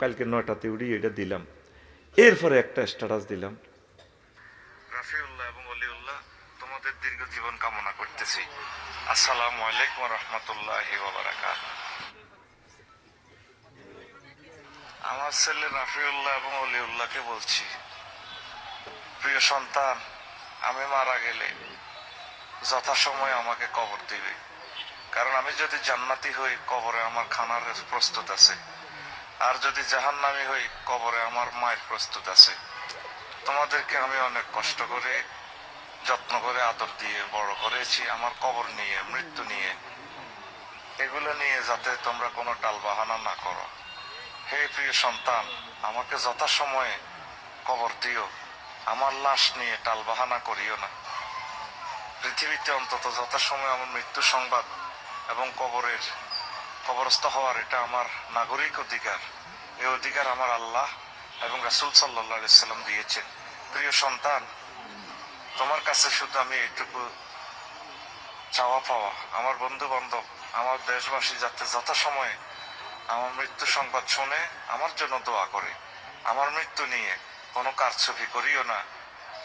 কালকে নয়টাতে উড়ি এটা দিলাম। এরপরে একটা স্ট্যাটাস দিলাম। রাফিউল্লাহ অলিউল্লাহ, তোমাদের দীর্ঘ জীবন কামনা করতেছি। আসসালামু আলাইকুম রহমতুল্লাহ আমার ছেলে রাফিউল্লাহ এবং অলিউল্লাহকে বলছি, প্রিয় সন্তান, আমি মারা গেলে যথাসময়ে আমাকে কবর দিবে। কারণ আমি যদি জান্নাতি হই, কবরে আমার খানার প্রস্তুত আছে। আর যদি জাহান্নামি হই, কবরে আমার মায়ের প্রস্তুত আছে। তোমাদেরকে আমি অনেক কষ্ট করে, যত্ন করে, আদর দিয়ে বড় করেছি, আমার কবর নিয়ে, মৃত্যু নিয়ে। এগুলো নিয়ে যাতে তোমরা কোনো টাল বাহানা না করো। হে প্রিয় সন্তান, আমাকে যথাসময়ে কবর দিও। আমার লাশ নিয়ে টাল বাহানা করিও না। পৃথিবীতে অন্তত যথাসময়ে আমার মৃত্যু সংবাদ এবং কবরের কবরস্থ হওয়ার এটা আমার নাগরিক অধিকার। এই অধিকার আমার আল্লাহ এবং রাসুল সাল্লাম দিয়েছেন। প্রিয় সন্তান, তোমার কাছে শুধু আমি এইটুকু চাওয়া পাওয়া। আমার বন্ধু বান্ধব আমার দেশবাসী যাতে যথাসময়ে আমার মৃত্যু সংবাদ শুনে আমার জন্য দোয়া করে। আমার মৃত্যু নিয়ে কোনো কারছবি করিও না।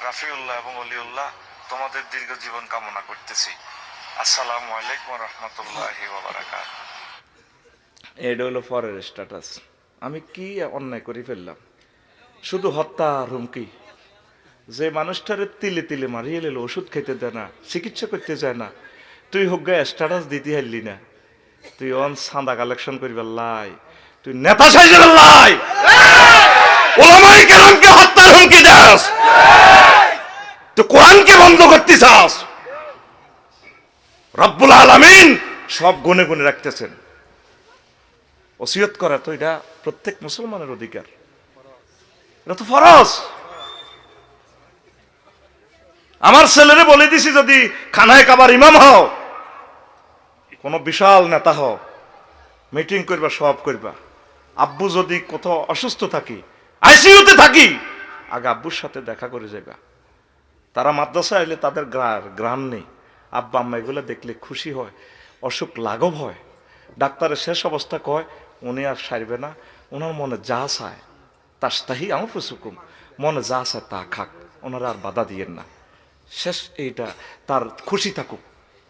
রাফিউল্লাহ এবং অলিউল্লাহ, তোমাদের দীর্ঘ জীবন কামনা করতেছি। আসসালামু আলাইকুম রহমতুল্লাহ বারাকাত এটা হলো পরের স্ট্যাটাস আমি কি অন্যায় করে ফেললাম? শুধু হত্যা আর হুমকি। যে মানুষটারে তিলে তিলে মারিয়ে এলো ওষুধ খেতে দেয় না চিকিৎসা করতে যায় না। তুই হোক গে স্ট্যাটাস দিতে হারলি না। তুই অন সান্দা কালেকশন করিবার লাই। তুই নেতা সাইজের লাই। ওলামাই কেরামকে হত্যার হুমকি দাস। তুই কোরআনকে বন্ধ করতে চাস। রব্বুল আলামিন সব গুনে গুনে রাখতেছেন। ওসিয়ত করা তো এটা প্রত্যেক মুসলমানের অধিকার। এটা তো ফরজ। আমার ছেলেরে বলে দিছি যদি খানায় কাবার ইমাম হও, কোন বিশাল নেতা হও, মিটিং করবা সব করবা। আব্বু যদি কোথাও অসুস্থ থাকি, আইসিইউতে থাকি, আগে আব্বুর সাথে দেখা করে যাবা তারা মাদ্রাসা এলে তাদের গ্রাম নেই। আব্বা, আম্মা এগুলো দেখলে খুশি হয়, অসুখ লাঘব হয়। ডাক্তারের শেষ অবস্থা কয় উনি আর সারবে না। ওনার মনে যা চায় তাস্তাহি আমার ফুসুকুম। মনে যা চায় তা খাক ওনারা আর বাধা দিয়েন না। শেষ এইটা তার খুশি থাকুক।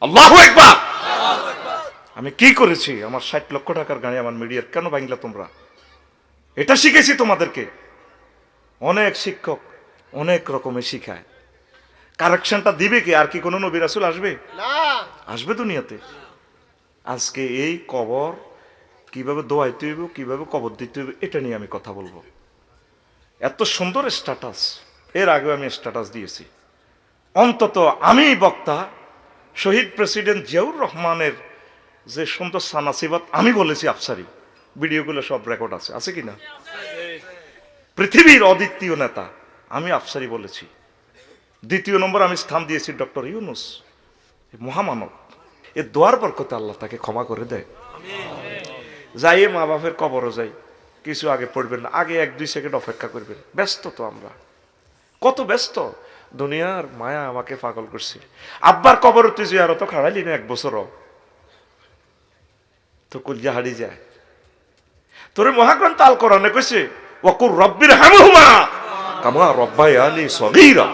আল্লাহ একবার আমি কি করেছি? আমার ষাট লক্ষ টাকার গাড়ি আমার মিডিয়ার কেন ভাঙলা তোমরা? এটা শিখেছি তোমাদেরকে। অনেক শিক্ষক অনেক রকমের শিখায়। কারেকশনটা দিবে কি? আর কি কোনো নবী রাসুল আসবে? আসবে দুনিয়াতে। আজকে এই কবর কীভাবে দোয়াইতে হইব, কীভাবে কবর দিতে হইব, এটা নিয়ে আমি কথা বলব। এত সুন্দর স্ট্যাটাস এর আগেও আমি স্ট্যাটাস দিয়েছি। অন্তত আমি বক্তা, শহীদ প্রেসিডেন্ট জিয়াউর রহমানের যে সুন্দর সানাসিবাত, আমি বলেছি আফসারি। ভিডিওগুলো সব রেকর্ড আছে। আছে কি না পৃথিবীর অদ্বিতীয় নেতা, আমি আফসারি বলেছি। দ্বিতীয় নম্বর আমি স্থান দিয়েছি ডক্টর ইউনুস মহামানব। এ দোয়ার বরকতে আল্লাহ তাকে ক্ষমা করে দেয়। যাই মা বাপের কবরও যাই, কিছু আগে পড়বেন না, আগে এক দুই সেকেন্ড অপেক্ষা করবেন। ব্যস্ত তো আমরা। কত ব্যস্ত। দুনিয়ার মায়া আমাকে পাগল করছে। আব্বার কবর তুই তো খাড়াইলি না এক বছরও। তো কুলজা হারি যায়। তোরে মহাগ্রন্থ আল কোরআনে কইছে, ওয়াকুর রব্বির হামহুমা কামা রব্বাই আলী সগীরা।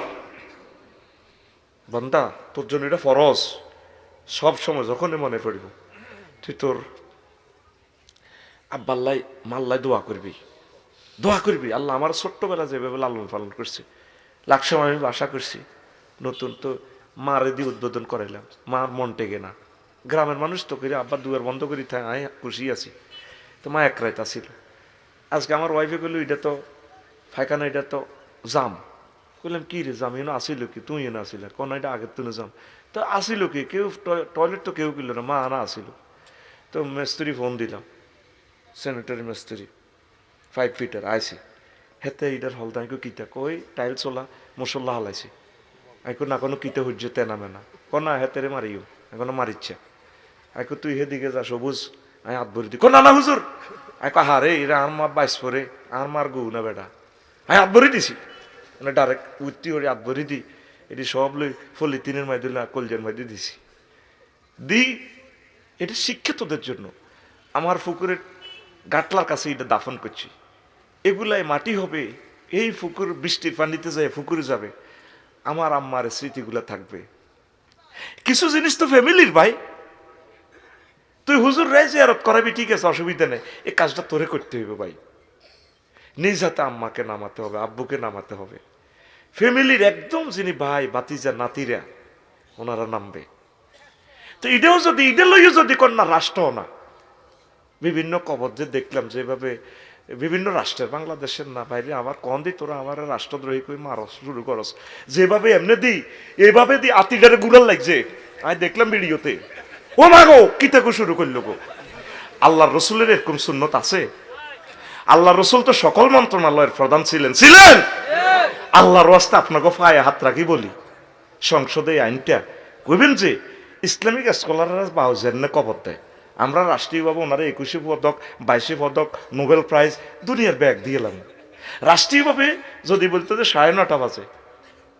বান্দা, তোর জন্য এটা ফরজ। সব সময় যখনই মনে পড়িব, তুই তোর আব্বাল্লাই মাল্লাই দোয়া করবি। দোয়া করবি। আল্লাহ আমার ছোট্টবেলা যেভাবে লালন পালন করছে লাখ সময় আমি আশা করছি, নতুন তো মারে দিয়ে উদ্বোধন করাইলাম। মার মন টেকে না। গ্রামের মানুষ তো করে আব্বা দুয়ার বন্ধ করি থাই আমি খুশি আছি। তো মা এক রাইত আসিল আজকে আমার ওয়াইফে বলল এটা তো ফাইখানা, এটা তো জাম। বললাম কি রে জাম? এনে আসিল কি? তুই এনে আসিল? কোন এটা আগের তুলে যাম তো আসিল কি? কেউ টয়লেট তো কেউ কিল না, মা আনা আসিল। তো মিস্ত্রি ফোন দিলাম। স্যানিটারি মিস্ত্রি ফাইভ ফিটার আইসি হেতে ইটার হল আইকো কিতা, কই টাইলস ওলা মশলা হালাইছে। আইকো না কোনো কিতা হজ্য তেনা মেনা। কনা হেতেরে মারিও এখনও মারিচ্ছে আইকো তুই হেদিকে যা সবুজ, আই হাত ভরি দি কো না হুজুর আইকো হারে এরা আর মা বাইস পরে আর মার গু না বেটা আই হাত ভরি দিছি। মানে ডাইরেক্ট উত্তি করে হাত ভরি দি এটি সব লই ফলি তিনের মাই দিল কলজের মাই দিছি। দি, এটা শিক্ষিতদের জন্য। আমার পুকুরের গাটলার কাছে এটা দাফন করছি। এগুলাই মাটি হবে, এই ফুকুর বৃষ্টির পানিতে যায় পুকুরে যাবে। আমার আম্মার স্মৃতিগুলা থাকবে। কিছু জিনিস তো ফ্যামিলির ভাই। তুই হুজুর রায় জিয়ারত করাবি, ঠিক আছে, অসুবিধা নেই। এই কাজটা তোরে করতে হইবে ভাই। নিজ হাতে আম্মাকে নামাতে হবে, আব্বুকে নামাতে হবে। ফ্যামিলির একদম যিনি ভাই বাতিজা নাতিরা, ওনারা নামবে। তো এটাও যদি, এটা যদি কন্যা রাষ্ট্র না। বিভিন্ন কবর যে দেখলাম যেভাবে বিভিন্ন রাষ্ট্রের বাংলাদেশের না বাইরে আমার কন দি তোরা আমার রাষ্ট্রদ্রোহী কই মারস শুরু করস। যেভাবে এমনি দি এভাবে দি আতিটারে গুড়াল লাগছে। আমি দেখলাম ভিডিওতে ও মা গো কি থেকে শুরু করল গো? আল্লাহ রসুলের এরকম সুন্নত আছে? আল্লাহ রসুল তো সকল মন্ত্রণালয়ের প্রধান ছিলেন। ছিলেন? আল্লাহর রাস্তা আপনাকে ফায়ে হাত রাখি বলি। সংসদে আইনটা কইবেন যে ইসলামিক স্কলাররা বাউজের না কবর দেয়। আমরা রাষ্ট্রীয়ভাবে ওনারা একুশে পদক, বাইশে পদক, নোবেল প্রাইজ দুনিয়ার ব্যাগ দিয়েলাম রাষ্ট্রীয়ভাবে যদি বলতে যে সাড়ে নটা বাজে,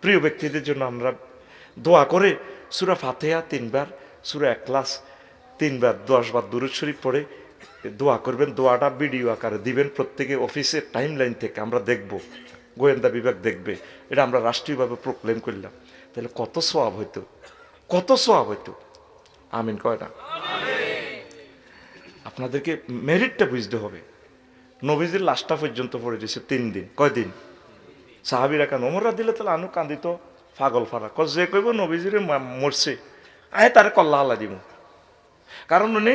প্রিয় ব্যক্তিদের জন্য আমরা দোয়া করে সুরা ফাতেহা তিনবার, সুরা একলাস তিনবার দশবার দুরুদ শরীফ পড়ে দোয়া করবেন, দোয়াটা ভিডিও আকারে দিবেন, প্রত্যেকে অফিসের টাইম লাইন থেকে আমরা দেখব, গোয়েন্দা বিভাগ দেখবে, এটা আমরা রাষ্ট্রীয়ভাবে প্রক্লেম করলাম। তাহলে কত সোয়াব হইতো? কত সোয়াব হইতো? আমিন কয় না। আপনাদেরকে মেরিটটা বুঝতে হবে। নবীজির লাশটা পর্যন্ত পড়ে দিয়েছে তিন দিন। কয়দিন সাহাবিরা কেন? ওমররা দিলে তাহলে আনু কান্দিত, পাগল ফারা। ক যে কইব, নবীজিরে মরছে। আয় তারে কল্লা আল্লাহ দিব কারণ উনি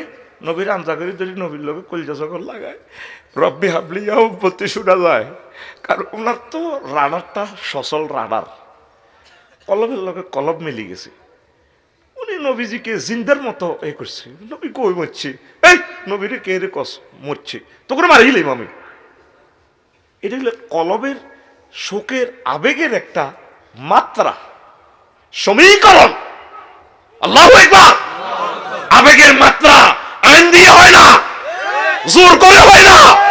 নবীর আমজা করি ধরি নবীর লোকে কলজা সকল লাগায়। রব্বি হাবলি বলতে শোনা যায় কারণ ওনার তো রাডারটা সচল রাডার কলবের লোকে কলব মিলি গেছে। উনি নবীজিকে জিন্দার মতো এ করছে। নবী কই মরছে? এই! নবীরে কে রে কস? মরছে। তো করে মারিলাম আমি এটা হলো কলবের শোকের আবেগের একটা মাত্রা। সমীকরণ। আল্লাহ একবার আবেগের মাত্রা। আইন দিয়ে হয় না। জোর করে হয় না।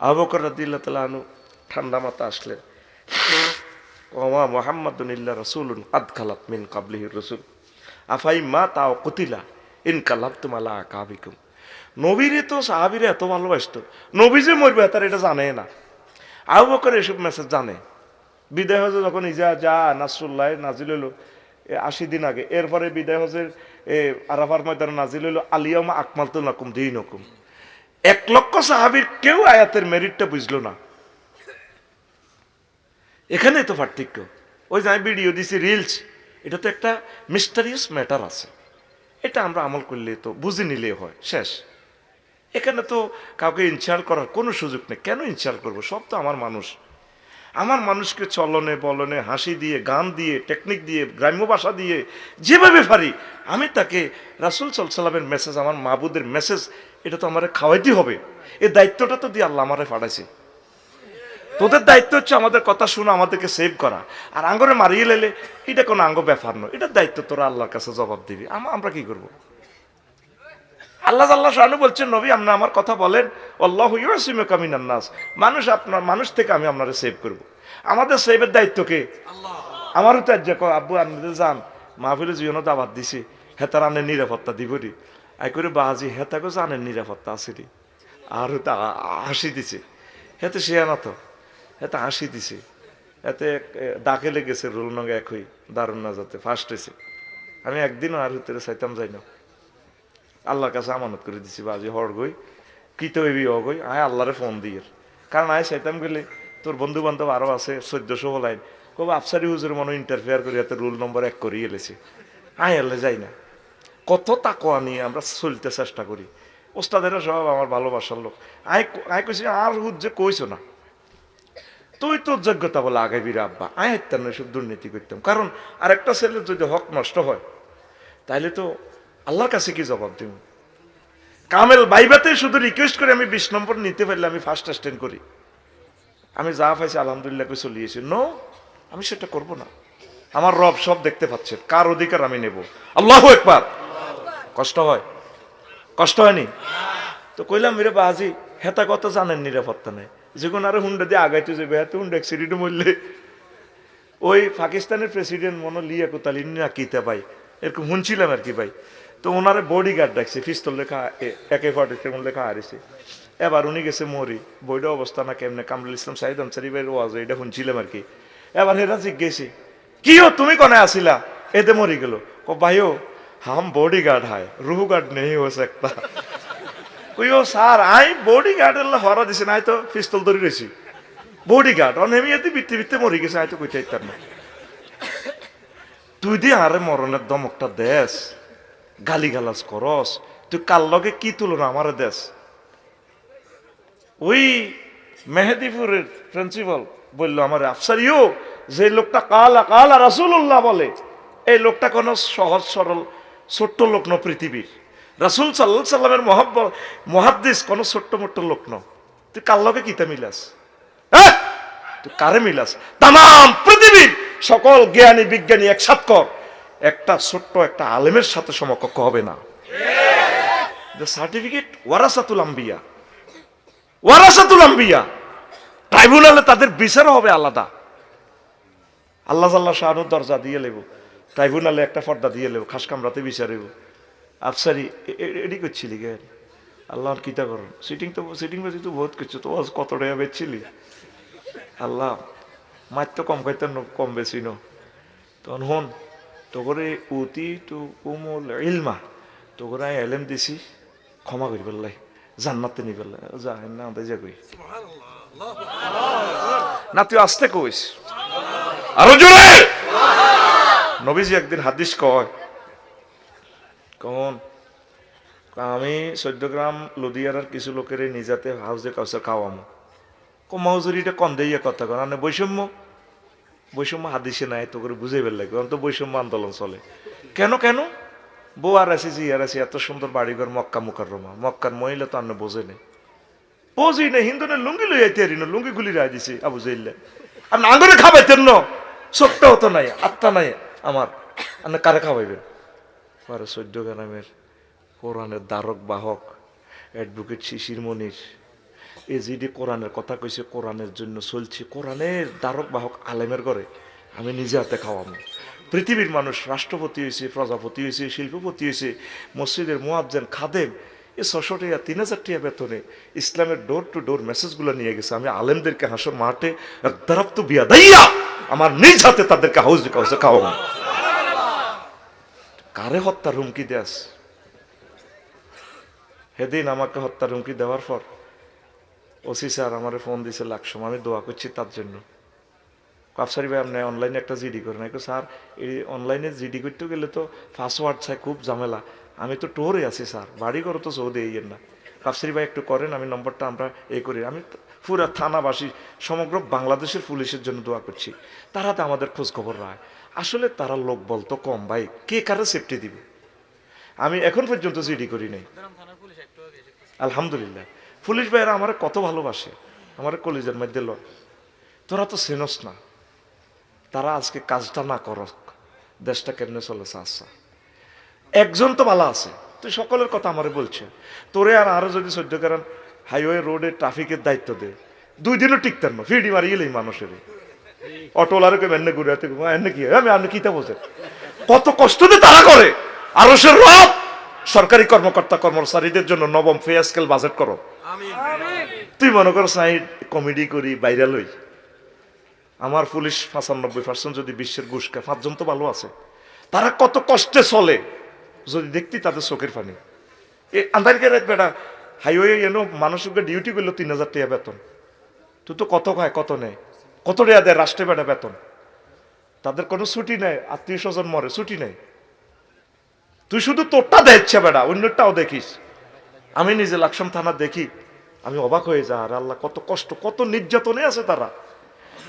আবকর রাদিল্লাহ তাআলা আনু ঠান্ডা মাথা আসলেন ওমা রসুলুন আদ খালাত মিন রসুল। আফাই মা তাও কুতিলা ইন কালাব তুমালা কাবিকুম নবীরে তো সাহাবিরে এত ভালোবাসতো নবী যে মরবে তার এটা জানে না আবু বকর এসব মেসেজ জানে বিদায় হজে যখন ইজা যা নাসরুল্লাহ নাজিল হইল এ আশি দিন আগে এরপরে বিদায় হজের আরাফার ময়দানে নাজিল হইল আলিয়ামা আকমাল তো নাকুম দিন নকুম এক লক্ষ সাহাবির কেউ আয়াতের মেরিটটা বুঝলো না এখানে তো পার্থক্য ওই যে আমি ভিডিও দিছি রিলস এটা তো একটা মিস্টারিয়াস ম্যাটার আছে এটা আমরা আমল করলে তো বুঝে নিলে হয়। শেষ। এখানে তো কাউকে ইনসাল্ট করার কোনো সুযোগ নেই। কেন ইনসাল্ট করব? সব তো আমার মানুষ। আমার মানুষকে চলনে, বলনে, হাসি দিয়ে, গান দিয়ে টেকনিক দিয়ে, গ্রাম্য ভাষা দিয়ে, যেভাবে পারি, আমি তাকে রাসুল সাল্লামের মেসেজ আমার মাবুদের মেসেজ এটা তো আমার খাওয়াইতে হবে। এই দায়িত্বটা তো দিয়ে আল্লাহ আমারে পাঠাইছে। তোদের দায়িত্ব হচ্ছে আমাদের কথা শুনে আমাদেরকে সেভ করা। আর আঙ্গরে মারিয়ে লেলে এটা কোনো আঙ্গ ব্যাপার নয়। এটার দায়িত্ব তোরা আল্লাহর কাছে জবাব দিবি। আম- আমরা কি করব? আল্লাহ আল্লাহ শাহানু বলছেন নবী আপনি আমার কথা বলেন। আল্লাহ ইউসিমে কামিনান নাস। মানুষ আপনার মানুষ থেকে আমি আপনারা সেভ করব। আমাদের সেভের দায়িত্ব কে? আমারও তো কয়, আব্বু আপনাদের যান মাহফিলে জীবনও দাবাত দিছে হেতার আনের নিরাপত্তা দিবরি। আই করে বাহাজি হেতাকে জানেন নিরাপত্তা আছে আর তা হাসি দিছে। হেতে সে না তো। এতে হাসি দিছে। এতে ডাকে লেগেছে রোল নং একই, দারুণ না যাতে ফার্স্ট হয়েছে আমি একদিনও আর ভিতরে চাইতাম যাই না। আল্লাহর কাছে আমানত করে দিছি, বাজি হর গই কি তো এবি অগই, আয় আল্লাহরে ফোন দিয়ে। কারণ আয় চাইতাম গেলে তোর বন্ধু বান্ধব আরও আছে, চোদ্দশো হলাইন কব আফসারি হুজুর মনে ইন্টারফেয়ার করি এত রুল নম্বর এক করিয়ে এলেছে আয় এলে যাই না। কত তাকোয়া নিয়ে আমরা চলতে চেষ্টা করি। ওস্তাদেরা সব আমার ভালোবাসার লোক। আয় আয় কইছি, আর হুদ যে কইছো না। তুই তোর যোগ্যতা বলে আগাইবি রে আব্বা। আয় হাইতাম না এসব দুর্নীতি করতাম। কারণ আরেকটা ছেলের যদি হক নষ্ট হয় তাহলে তো আল্লাহর কাছে কি জবাব দিব? কামেল বাইবাতে শুধু রিকোয়েস্ট করে আমি বিশ নম্বর নিতে পারলে আমি ফার্স্ট অ্যাস্টেন্ড করি। আমি যা পাইছি আলহামদুলিল্লাহ করে চলিয়েছি নো আমি সেটা করব না। আমার রব সব দেখতে পাচ্ছে কার অধিকার আমি নেব? আল্লাহ একবার কষ্ট হয়? কষ্ট হয়নি? তো কইলাম মেরে বাজি, হেতা কত জানেন নিরাপত্তা নেই। যখন আরও হুন্ডা দিয়ে আগাইতে যাবে হাতে হুন্ডা অ্যাক্সিডেন্ট মরলে ওই পাকিস্তানের প্রেসিডেন্ট মনে লিয়া কোতালি না কিতে ভাই? এরকম শুনছিলাম আর কি ভাই। তো ওনারে বডি গার্ড রাখছে পিস্তল লেখা একে ফর্টি সেভেন লেখা হারিছে। এবার উনি গেছে মরি। বইটা অবস্থা না কেমনে? কামরুল ইসলাম সাহিদ আনসারি ভাইয়ের ওয়াজ, এটা শুনছিলাম আর কি। এবার হেরা জিজ্ঞেসি, কি হো, তুমি কনে আসিলা? এতে মরি গেল। ও ভাইও হাম বডি গার্ড হায়, রুহু গার্ড নেই হো একটা কইও, স্যার, আই বডি গার্ড হরা দিছে না তো পিস্তল ধরে রয়েছি বডি গার্ড অনেমি এতে বিত্তে বিত্তে মরি গেছে আয় তো কইতে ইত্যার না। তুই দি আরে মরণের দমকটা দেশ গালি গালাজ করস, তুই কার লগে কি তুলনা আমার দেশ ওই মেহেদিপুরের প্রিন্সিপাল বলল, আমার আফসারিও, যে লোকটা কালা কালা রাসুল্লাহ বলে, এই লোকটা কোন সহজ সরল, ছোট্ট লোক ন পৃথিবীর। রাসুল সাল্লাহ সাল্লামের মহাব্ব মহাদ্দিস কোন ছোট্ট মোট্ট লোক ন তুই কার লগে কিতা মিলাস? হ্যাঁ? তুই কারে মিলাস? তাম পৃথিবীর সকল জ্ঞানী, বিজ্ঞানী একসাথ কর। একটা ছোট্ট একটা আলেমের সাথে সমকক্ষ হবে না। সার্টিফিকেট ওয়ারাসাতুল আম্বিয়া। ওয়ারাসাতুল আম্বিয়া। ট্রাইব্যুনালে তাদের বিচারও হবে আলাদা। আল্লাহ আল্লাহ শাহানুর দরজা দিয়ে লেব। ট্রাইব্যুনালে একটা পর্দা দিয়ে লেব। খাস কামরাতে বিচারেব আফসারি এডি করছিলি গে আল্লাহর কিতা করুন সিটিং তো সিটিং বাজি তো বহুত করছ তো আজ কত টাকা বেচছিলি? আল্লাহ মার তো কম খাইতে কম বেশি ন। তখন হন তো করে উতি তু কুমল ইলমা তো করে আমি এলেম দিছি ক্ষমা করি পেলাই জান্নাতে নি পেলাই যা না আমাদের যা কই। না তুই আসতে কইস। আরও জোরে! নবীজি একদিন হাদিস কয় কন আমি গ্রাম লুধিয়ারার কিছু লোকের নিজাতে হাউজে কাউসে খাওয়ামো কমাউজুরিটা কন দিয়ে কথা কন মানে বৈষম্য? বৈষম্য হাদিসে নাই তো করে বুঝে ফেললে কারণ তো বৈষম্য আন্দোলন চলে। কেন কেন? বউ আর আছে জি আর আছে এত সুন্দর বাড়িঘর মক্কা মুখার রমা মক্কার মহিলা তো আন্ন বোঝে নেই বোঝই না হিন্দুনের লুঙ্গি লই আইতে না লুঙ্গি গুলি রায় দিছে, আবু জাইল্লা আপনি আঙ্গুরে খাবাইতেন না? ছোট্ট হতো নাই আত্মা নাই আমার আপনি কারে খাওয়াইবেন আরে চোদ্দ গ্রামের কোরআনের দ্বারক বাহক অ্যাডভোকেট শিশির মনির। এই যিনি কোরআনের কথা কইছে, কোরআনের জন্য চলছে, কোরআনের দ্বারক বাহক আলেমের ঘরে আমি নিজে হাতে খাওয়াবো। পৃথিবীর মানুষ রাষ্ট্রপতি হয়েছে প্রজাপতি হয়েছে শিল্পপতি হয়েছে মসজিদের মোয়াবজেন খাদেম, এ ছশো টাকা, তিন হাজার টাকা বেতনে ইসলামের ডোর টু ডোর মেসেজগুলো নিয়ে গেছে। আমি আলেমদেরকে হাসর মাঠে দারাপ তো বিয়া দাইয়া আমার নিজ হাতে তাদেরকে হাউস খাওয়াবো। কারে হত্যার হুমকি দেয়াস সেদিন আমাকে হত্যার হুমকি দেওয়ার পর ওসি স্যার আমার ফোন দিছে, লাকসম, আমি দোয়া করছি তার জন্য। কাপসারি ভাই, আপনি অনলাইনে একটা জিডি করেন। একটু স্যার, এই অনলাইনে জিডি করতে গেলে তো পাসওয়ার্ড চাই, খুব ঝামেলা। আমি তো টোরে আছি, স্যার। বাড়ি করো তো সৌদি এই না। কাপসারি ভাই, একটু করেন, আমি নম্বরটা আমরা এ করি। আমি পুরা থানাবাসী, সমগ্র বাংলাদেশের পুলিশের জন্য দোয়া করছি। তারা তো আমাদের খোঁজখবর রায়। আসলে তারা লোক বলতো কম, ভাই। কে কারে সেফটি দিবে? আমি এখন পর্যন্ত জিডি করি নাই। আলহামদুলিল্লাহ। পুলিশ ভাইয়েরা আমার কত ভালোবাসে, আমার কলেজের মধ্যে লোক তোরা তো চেনস না। তারা আজকে কাজটা না করক, দেশটা কেমনে চলেছে আচ্ছা। একজন তো ভালো আছে, তুই সকলের কথা আমারে বলছে। তোরে আর আরও যদি চোদ্দ করেন হাইওয়ে রোডে ট্রাফিকের দায়িত্ব দে। দুই দিনও টিকতেন না ফিডি মারি গেলেই মানুষের। অটোলারে কেউ এনে ঘুরে হাতে এনে কি আমি আপনি কিতা বোঝেন কত কষ্ট দিয়ে তারা করে। আরও সে রব সরকারি কর্মকর্তা কর্মচারীদের জন্য নবম পে স্কেল বাজেট করো। তুই মনে কর সাইড কমেডি করি বাইরে লই আমার পুলিশ পঁচানব্বই পার্সেন্ট যদি বিশ্বের ঘুষ খায় পাঁচজন তো ভালো আছে। তারা কত কষ্টে চলে যদি দেখতি তাদের চোখের পানি। এই আন্দারিকে রাত বেটা হাইওয়ে এনো মানুষকে ডিউটি করল তিন হাজার টাকা বেতন। তুই তো কত খায় কত নেয়? কত টাকা দেয় রাষ্ট্রে বেটা বেতন? তাদের কোনো ছুটি নেই, আত্মীয় স্বজন মরে, ছুটি নেই। তুই শুধু তোরটা দেখছে বেটা অন্যটাও দেখিস। আমি নিজে লাকসাম থানা দেখি, আমি অবাক হয়ে যা আর আল্লাহ, কত কষ্ট, কত নির্যাতনে আছে তারা।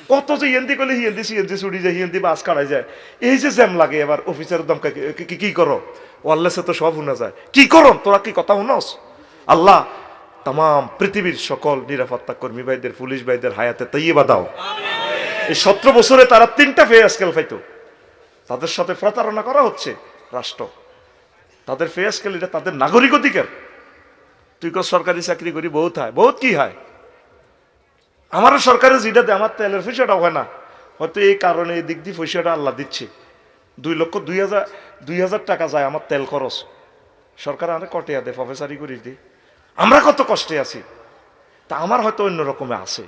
কত যে হিন্দি করলে হিন্দি সিএনজি ছুটি যায় হিন্দি বাস কাটাই যায়। এই যে জ্যাম লাগে, এবার অফিসারের দমকা কি- করো? ওয়াল্লা সে তো সব শুনে যায়। কি করো? তোরা কি কথা শুনস? আল্লাহ তাম পৃথিবীর সকল নিরাপত্তা কর্মী ভাইদের, পুলিশ ভাইদের হায়াতে তৈবা দাও। এই সতেরো বছরে তারা তিনটা ফে স্কেল পাইতো। তাদের সাথে প্রতারণা করা হচ্ছে রাষ্ট্র। তাদের ফে স্কেল এটা তাদের নাগরিক অধিকার। তুই কর সরকারি চাকরি করি, বহুত হয়। বহুত কি হয়? আমারও সরকারের যেটা দেয় আমার তেলের পয়সাটাও হয় না। হয়তো এই কারণে এই দিক দিয়ে পয়সাটা আল্লাহ দিচ্ছে। দুই লক্ষ দুই হাজার দুই হাজার টাকা যায় আমার তেল খরচ। সরকার আরে কটিয়া দেয় প্রফেসারি করি দি। আমরা কত কষ্টে আছি? তা আমার হয়তো অন্যরকমে আছে।